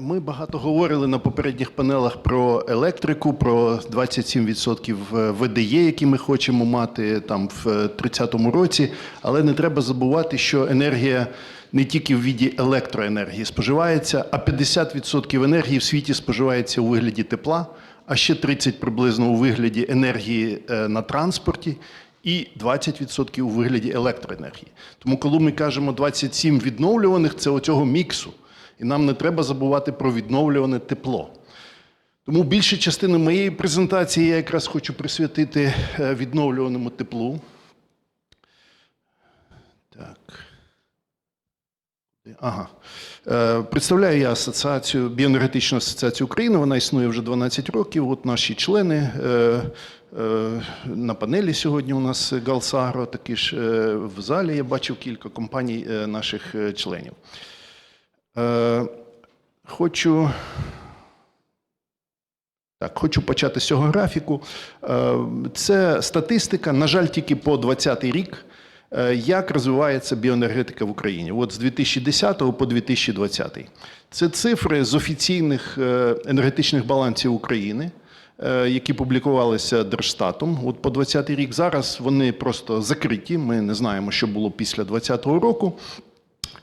Ми багато говорили на попередніх панелах про електрику, про 27% ВДЄ, які ми хочемо мати там в 30-му році. Але не треба забувати, що енергія не тільки в віді електроенергії споживається, а 50% енергії в світі споживається у вигляді тепла, а ще 30% приблизно у вигляді енергії е, на транспорті. І 20% у вигляді електроенергії. Тому, коли ми кажемо 27 відновлюваних, це оцього міксу. І нам не треба забувати про відновлюване тепло. Тому більшу частину моєї презентації я якраз хочу присвятити е, відновлюваному теплу. Так. Ага. Е, Представляю я асоціацію, біоенергетичну асоціацію України. Вона існує вже 12 років. От наші члени е, на панелі сьогодні у нас Галсагро, такі ж в залі я бачив кілька компаній наших членів. Е, Хочу. Так, хочу почати з цього графіку. Е, Це статистика, на жаль, тільки по 2020 рік, е, як розвивається біоенергетика в Україні. От з 2010 по 2020. Це цифри з офіційних енергетичних балансів України, які публікувалися Держстатом. От по 2020 рік зараз вони просто закриті. Ми не знаємо, що було після 2020 року.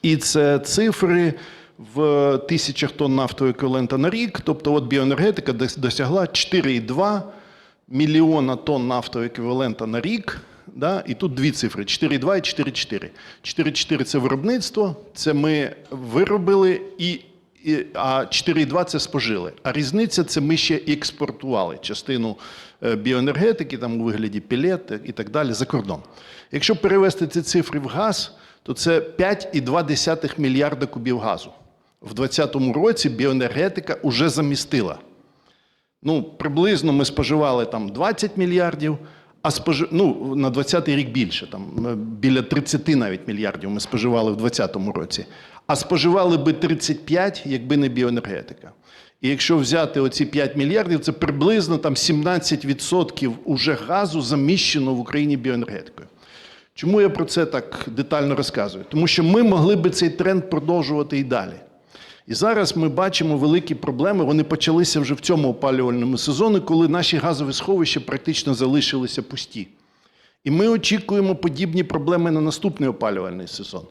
І це цифри в тисячах тонн нафтового еквівалента на рік. Тобто, от біоенергетика дос- досягла 4,2 мільйона тонн нафтового еквівалента на рік. Да? І тут дві цифри: 4,2 і 4,4. 4,4 це виробництво, це ми виробили, і, і, а 4,2 це спожили. А різниця це ми ще експортували частину е, біоенергетики, там у вигляді пілет і так далі за кордон. Якщо перевести ці цифри в газ, то це 5,2 мільярда кубів газу. В 2020 році біоенергетика вже замістила. Ну, приблизно ми споживали там 20 мільярдів, а спожи... ну, на 20-й рік більше, там біля 30 навіть мільярдів ми споживали в 2020 році. А споживали би 35, якби не біоенергетика. І якщо взяти оці 5 мільярдів, це приблизно там 17% уже газу заміщено в Україні біоенергетикою. Чому я про це так детально розказую? Тому що ми могли би цей тренд продовжувати і далі. І зараз ми бачимо великі проблеми. Вони почалися вже в цьому опалювальному сезоні, коли наші газові сховища практично залишилися пусті. І ми очікуємо подібні проблеми на наступний опалювальний сезон.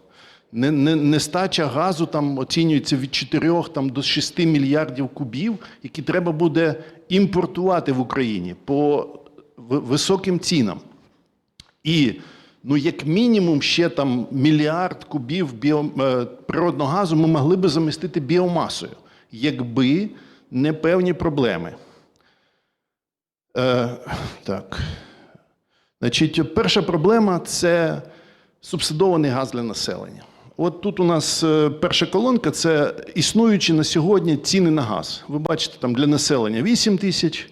Не- не- Нестача газу там оцінюється від 4 там, до 6 мільярдів кубів, які треба буде імпортувати в Україні по високим цінам. І ну, як мінімум, ще там мільярд кубів біо, е, природного газу ми могли би замістити біомасою, якби не певні проблеми. Е, так. Значить, перша проблема це субсидований газ для населення. От тут у нас е, перша колонка це існуючі на сьогодні ціни на газ. Ви бачите, там для населення 8 тисяч,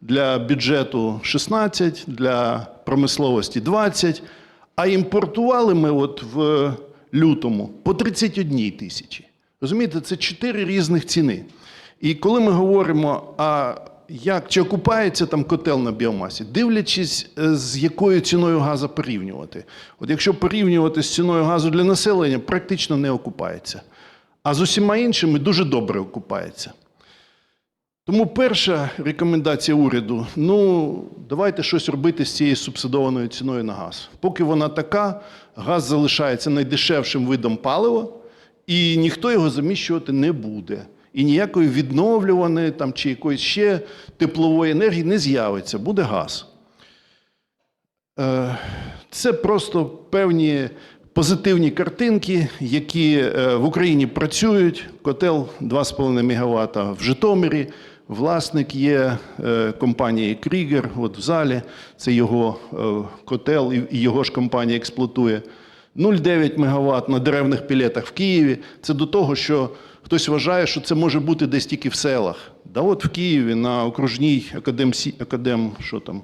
для бюджету 16, для промисловості 20, а імпортували ми от в лютому по 31 тисячі. Розумієте, це чотири різних ціни. І коли ми говоримо, а як чи окупається там котел на біомасі, дивлячись, е, з якою ціною газу порівнювати. От якщо порівнювати з ціною газу для населення, практично не окупається. А з усіма іншими дуже добре окупається. Тому перша рекомендація уряду: ну давайте щось робити з цією субсидованою ціною на газ. Поки вона така, газ залишається найдешевшим видом палива, і ніхто його заміщувати не буде. І ніякої відновлюваної там чи якоїсь ще теплової енергії не з'явиться, буде газ. Е, Це просто певні позитивні картинки, які е, в Україні працюють. Котел 2,5 МВт в Житомирі. Власник є е, компанії Крігер, от в залі. Це його е, котел, і його ж компанія експлуатує. 0,9 МВт на деревних пілетах в Києві. Це до того, що хтось вважає, що це може бути десь тільки в селах. Да от в Києві на окружній академ, академ що там,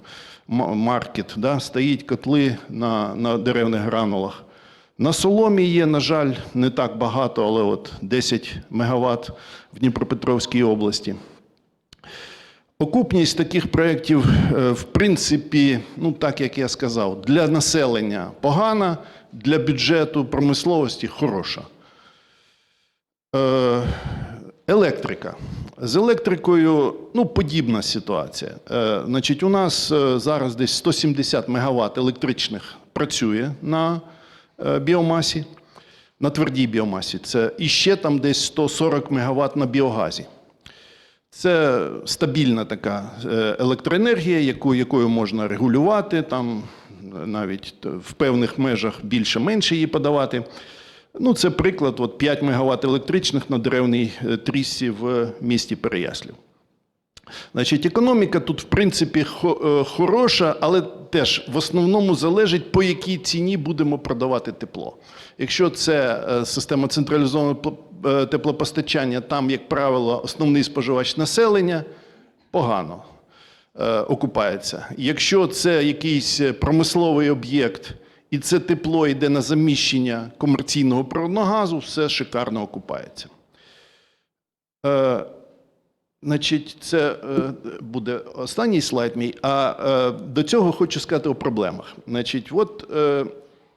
маркет, да, стоїть котли на, на деревних гранулах. На соломі є, на жаль, не так багато, але от 10 МВт в Дніпропетровській області. Окупність таких проєктів, е, в принципі, ну так як я сказав, для населення погана, для бюджету промисловості хороша. Е, Електрика. З електрикою ну, подібна ситуація. Е, значить, у нас зараз десь 170 МВт електричних працює на біомасі, на твердій біомасі. Це і ще там десь 140 МВт на біогазі. Це стабільна така е, електроенергія, яку, якою можна регулювати, там навіть в певних межах більше-менше її подавати. Ну, це приклад от 5 МВт електричних на деревній е, тріссі в місті Переяслів. Значить, економіка тут, в принципі, е, хороша, але теж в основному залежить, по якій ціні будемо продавати тепло. Якщо це система централізованого теплопостачання, там, як правило, основний споживач населення, погано е, окупається. Якщо це якийсь е, промисловий об'єкт, і це тепло йде на заміщення комерційного природного газу, все шикарно окупається. Е, Значить, це е, буде останній слайд мій. А е, до цього хочу сказати о проблемах. Значить, от е,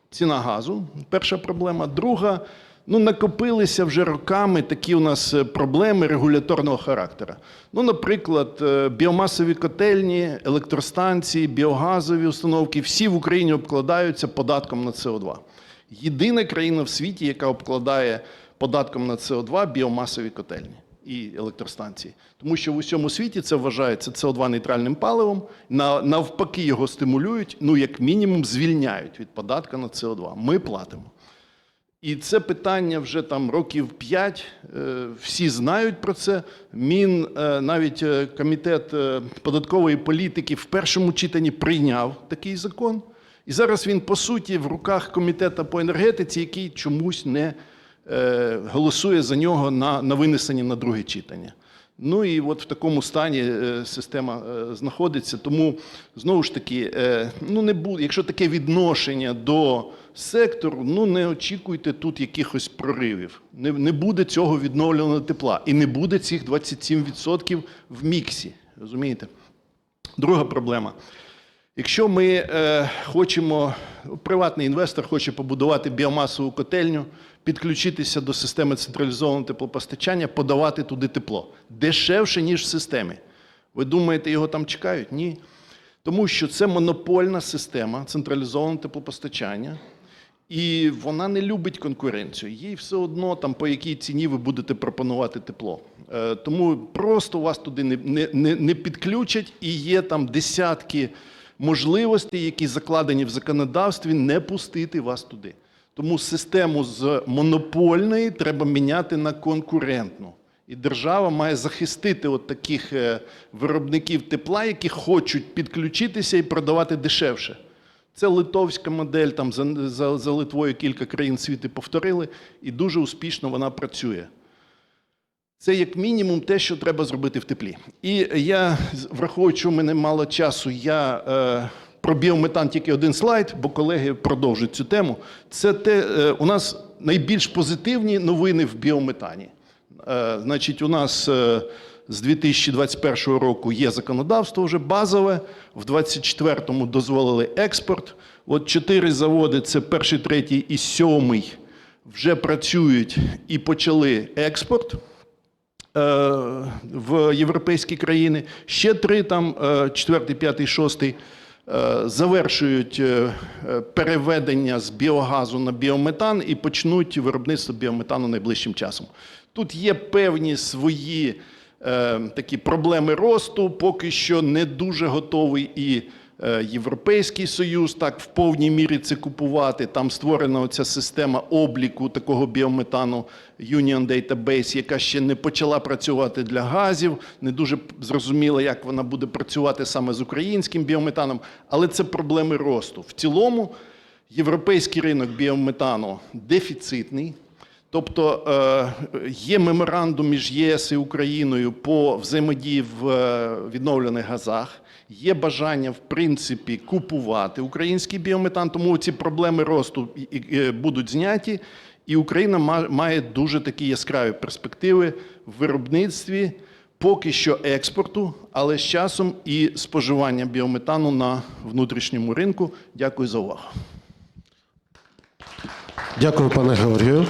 ціна газу, перша проблема. Друга, ну накопилися вже роками такі у нас е, проблеми регуляторного характеру. Ну, наприклад, е, біомасові котельні, електростанції, біогазові установки, всі в Україні обкладаються податком на СО2. Єдина країна в світі, яка обкладає податком на СО2 біомасові котельні і електростанції. Тому що в усьому світі це вважається СО2 нейтральним паливом, навпаки його стимулюють, ну як мінімум звільняють від податка на СО2. Ми платимо. І це питання вже там років 5, всі знають про це. Мін, е, навіть е, комітет е, податкової політики в першому читанні прийняв такий закон. І зараз він, по суті, в руках комітету по енергетиці, який чомусь не е, голосує за нього на, на винесення на друге читання. Ну і от в такому стані е, система е, знаходиться. Тому знову ж таки, е, ну не буде, якщо таке відношення до сектору, ну не очікуйте тут якихось проривів. Не, не буде цього відновленого тепла і не буде цих 27% в міксі. Розумієте? Друга проблема. Якщо ми е, хочемо, приватний інвестор хоче побудувати біомасову котельню, підключитися до системи централізованого теплопостачання, подавати туди тепло дешевше, ніж в системі. Ви думаєте, його там чекають? Ні. Тому що це монопольна система централізованого теплопостачання, і вона не любить конкуренцію. Їй все одно там по якій ціні ви будете пропонувати тепло. Е, тому просто вас туди не, не, не, підключать, і є там десятки можливостей, які закладені в законодавстві, не пустити вас туди. Тому систему з монопольної треба міняти на конкурентну. І держава має захистити от таких е, виробників тепла, які хочуть підключитися і продавати дешевше. Це литовська модель, там за, за, за Литвою кілька країн світу повторили, і дуже успішно вона працює. Це як мінімум те, що треба зробити в теплі. І я, враховуючи, в мене мало часу, я е, про біометан тільки один слайд, бо колеги продовжують цю тему. Це те, е, у нас найбільш позитивні новини в біометані. Е, значить, у нас е, з 2021 року є законодавство вже базове, в 2024 дозволили експорт. От чотири заводи: це перший, третій і сьомий, вже працюють і почали експорт е, в європейські країни. Ще три там, е, четвертий, п'ятий, шостий, е, завершують переведення з біогазу на біометан і почнуть виробництво біометану найближчим часом. Тут є певні свої такі проблеми росту, поки що не дуже готовий і е, Європейський Союз так в повній мірі це купувати. Там створена оця система обліку такого біометану Union Database, яка ще не почала працювати для газів. Не дуже зрозуміло, як вона буде працювати саме з українським біометаном, але це проблеми росту. В цілому європейський ринок біометану дефіцитний. Тобто е, є меморандум між ЄС і Україною по взаємодії в е, відновлених газах. Є бажання, в принципі, купувати український біометан, тому ці проблеми росту будуть зняті, і Україна має дуже такі яскраві перспективи в виробництві, поки що експорту, але з часом і споживання біометану на внутрішньому ринку. Дякую за увагу. Дякую, пане Георгію.